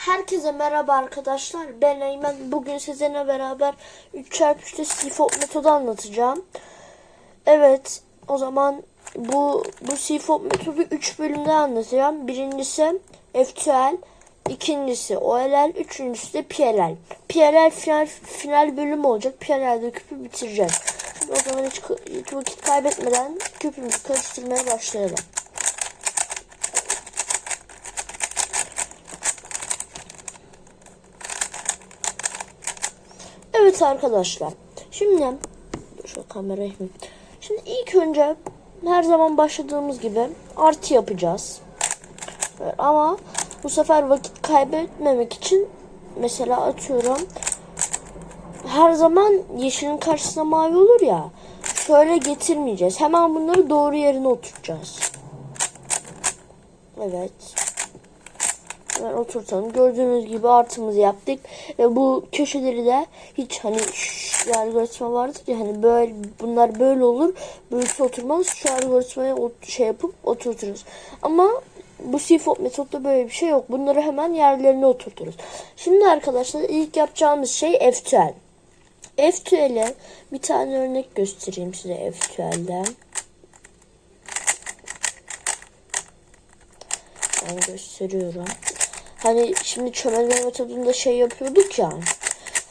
Herkese merhaba arkadaşlar. Ben Eymen. Bugün sizinle beraber 3x3'te CFOP metodu anlatacağım. Evet, o zaman bu bu CFOP metodu 3 bölümde anlatacağım. Birincisi FTL, ikincisi OLL, üçüncüsü de PLL. PLL final, final bölüm olacak. PLL'de küpü bitireceğiz. Şimdi o zaman hiç, hiç vakit kaybetmeden küpümüzü karıştırmaya başlayalım. Evet arkadaşlar. Şimdi şu kamerayı Şimdi ilk önce her zaman başladığımız gibi artı yapacağız. Ama bu sefer vakit kaybetmemek için mesela atıyorum her zaman yeşilin karşısına mavi olur ya. Şöyle getirmeyeceğiz. Hemen bunları doğru yerine oturtacağız. Evet. Hemen oturtalım. Gördüğünüz gibi artımızı yaptık. Ve bu köşeleri de hiç hani şu algoritma vardır ya hani böyle bunlar böyle olur. Böylesi oturmaz. Şu algoritmaya şey yapıp oturturuz. Ama bu CFOP metodda böyle bir şey yok. Bunları hemen yerlerine oturturuz. Şimdi arkadaşlar ilk yapacağımız şey FTL. FTL'e bir tane örnek göstereyim size FTL'den. Ben gösteriyorum. Hani şimdi çömelme metodunda şey yapıyorduk ya.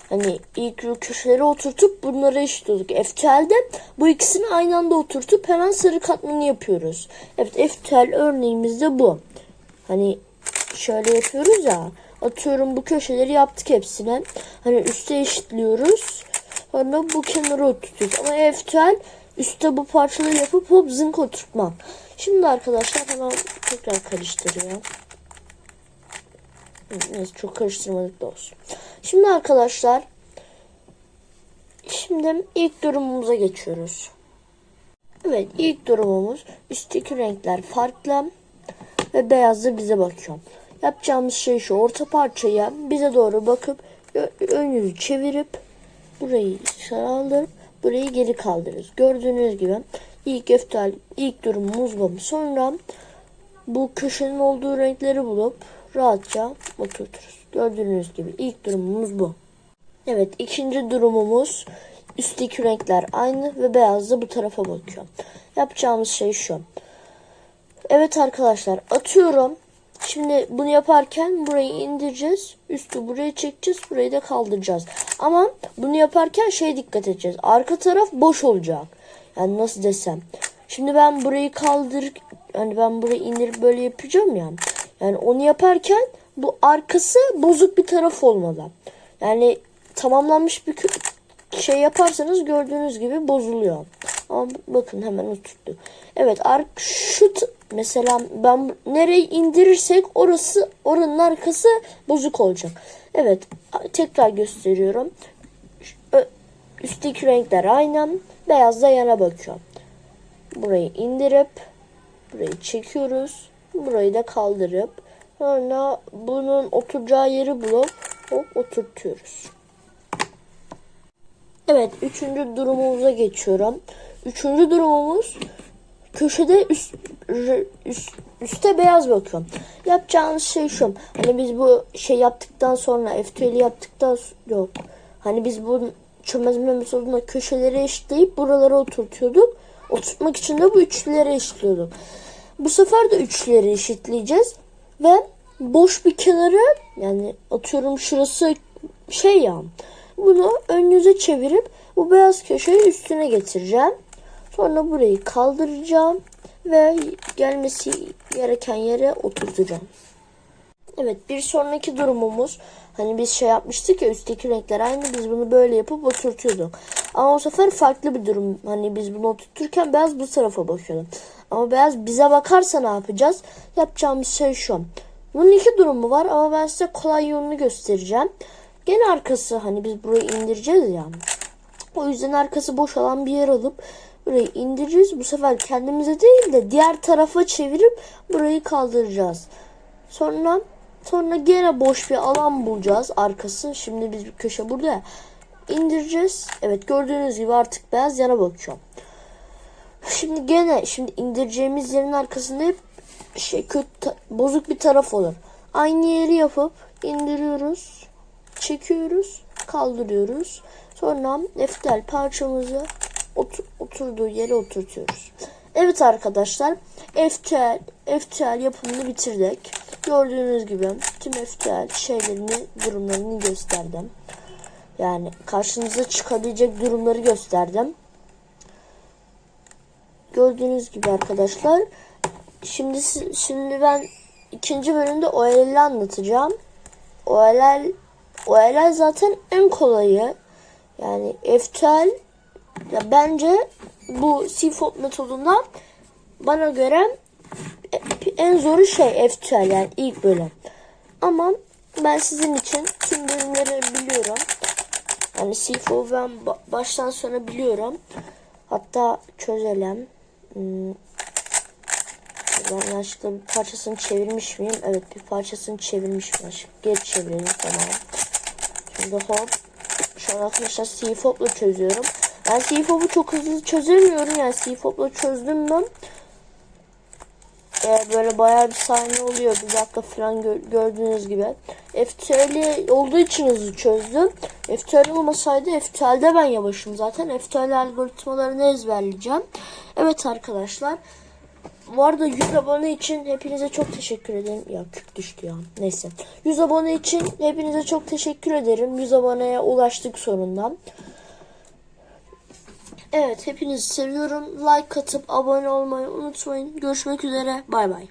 Hani ilk köşeleri oturtup bunları eşitliyorduk. FTL'de bu ikisini aynı anda oturtup hemen sarı katmanı yapıyoruz. Evet FTL örneğimizde bu. Hani şöyle yapıyoruz ya. Atıyorum bu köşeleri yaptık hepsine. Hani üste eşitliyoruz. Sonra bu kenara oturtuyoruz. Ama FTL üstte bu parçaları yapıp hop zınk oturtmam. Şimdi arkadaşlar hemen tekrar karıştırıyorum. Neyse çok karıştırmadık da olsun. Şimdi arkadaşlar şimdi ilk durumumuza geçiyoruz. Evet ilk durumumuz üstteki renkler farklı ve beyazlı bize bakıyor. Yapacağımız şey şu orta parçaya bize doğru bakıp ön yüzü çevirip burayı kaldırıp burayı geri kaldırırız. Gördüğünüz gibi ilk eftal ilk durumumuz bu. Sonra bu köşenin olduğu renkleri bulup rahatça oturturuz. Gördüğünüz gibi ilk durumumuz bu. Evet ikinci durumumuz üstteki renkler aynı ve beyaz da bu tarafa bakıyor. Yapacağımız şey şu. Evet arkadaşlar atıyorum. Şimdi bunu yaparken burayı indireceğiz. Üstü buraya çekeceğiz. Burayı da kaldıracağız. Ama bunu yaparken şey dikkat edeceğiz. Arka taraf boş olacak. Yani nasıl desem. Şimdi ben burayı kaldır yani ben burayı indirip böyle yapacağım ya. Yani onu yaparken bu arkası bozuk bir taraf olmalı. Yani tamamlanmış bir şey yaparsanız gördüğünüz gibi bozuluyor. Ama bakın hemen oturttu. Evet ark şu mesela ben nereye indirirsek orası oranın arkası bozuk olacak. Evet tekrar gösteriyorum. Üstteki renkler aynı. Beyaz da yana bakıyor. Burayı indirip burayı çekiyoruz. Burayı da kaldırıp sonra bunun oturacağı yeri bulup hop oturtuyoruz. Evet, üçüncü durumumuza geçiyorum. Üçüncü durumumuz köşede üst, üst üste beyaz bakıyorum. Yapacağınız şey şu. Hani biz bu şey yaptıktan sonra FTL yaptıktan yok. Hani biz bu çömezme metodunda köşeleri eşitleyip buralara oturtuyorduk. Oturtmak için de bu üçlüleri eşitliyorduk. Bu sefer de üçleri eşitleyeceğiz ve boş bir kenarı yani atıyorum şurası şey ya bunu ön yüze çevirip bu beyaz köşeyi üstüne getireceğim. Sonra burayı kaldıracağım ve gelmesi gereken yere oturtacağım. Evet bir sonraki durumumuz hani biz şey yapmıştık ya üstteki renkler aynı biz bunu böyle yapıp oturtuyorduk. Ama o sefer farklı bir durum. Hani biz bunu oturturken beyaz bu tarafa bakıyordu. Ama beyaz bize bakarsa ne yapacağız? Yapacağımız şey şu. Bunun iki durumu var ama ben size kolay yolunu göstereceğim. Gene arkası hani biz burayı indireceğiz ya. O yüzden arkası boş olan bir yer alıp burayı indireceğiz. Bu sefer kendimize değil de diğer tarafa çevirip burayı kaldıracağız. Sonra sonra gene boş bir alan bulacağız arkası. Şimdi biz bir köşe burada indireceğiz. Evet gördüğünüz gibi artık beyaz yana bakıyor. Şimdi gene şimdi indireceğimiz yerin arkasında hep şey kötü bozuk bir taraf olur. aynı yeri yapıp indiriyoruz. Çekiyoruz. Kaldırıyoruz. Sonra eftel parçamızı otur- oturduğu yere oturtuyoruz. Evet arkadaşlar FTL, FTL yapımını bitirdik. Gördüğünüz gibi tüm FTL şeylerini, durumlarını gösterdim. Yani karşınıza çıkabilecek durumları gösterdim. Gördüğünüz gibi arkadaşlar. Şimdi şimdi ben ikinci bölümde OLL'i anlatacağım. OLL OLL zaten en kolayı. Yani FTL ya bence bu CFOP metodundan bana göre en zoru şey FTL yani ilk bölüm. Ama ben sizin için tüm bölümleri biliyorum. Yani CFO ben ba- baştan sona biliyorum. Hatta çözelim. Hmm. Ben yanlışlıkla bir parçasını çevirmiş miyim? Evet bir parçasını çevirmiş miyim? Geri çevirelim tamam. Şimdi hop. Şu an arkadaşlar CFOP'la çözüyorum. Ben CFOP'u çok hızlı çözemiyorum. Yani CFOP'la çözdüm mü? Ee, böyle bayağı bir saniye oluyor. Bir dakika falan gö- gördüğünüz gibi. FTL olduğu için hızlı çözdüm. FTL olmasaydı FTL'de ben yavaşım zaten. FTL algoritmalarını ezberleyeceğim. Evet arkadaşlar. Bu arada 100 abone için hepinize çok teşekkür ederim. Ya küp düştü ya. Neyse. 100 abone için hepinize çok teşekkür ederim. 100 aboneye ulaştık sonunda. Evet hepinizi seviyorum. Like atıp abone olmayı unutmayın. Görüşmek üzere. Bay bay.